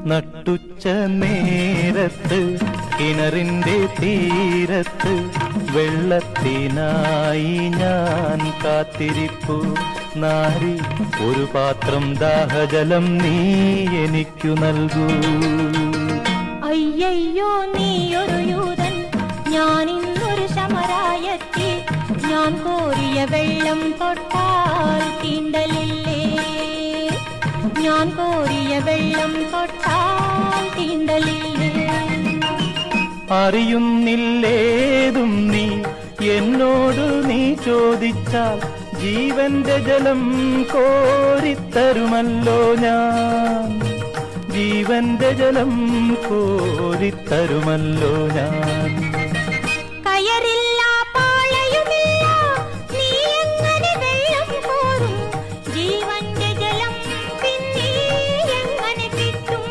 നട്ടുച്ച നേരത്ത് കിണറിന്റെ തീരത്ത് വെള്ളത്തിനായി ഞാൻ കാത്തിരിപ്പു. നാരി ഒരു പാത്രം ദാഹജലം നീ എനിക്കു നൽകൂ. നീ ഒരു യൂതൻ. ഞാൻ ഇന്നൊരു ശമരായത്തി. ഞാൻ കോരിയ വെള്ളം തൊട്ടാൽ ഞാൻ കോരിയ വെള്ളം അറിയുന്നില്ലേതും നീ എന്നോട് നീ ചോദിച്ചാൽ ജീവന്റെ ജലം കോരിത്തരുമല്ലോ ഞാൻ. ജീവന്റെ ജലം കോരിത്തരുമല്ലോ ഞാൻ.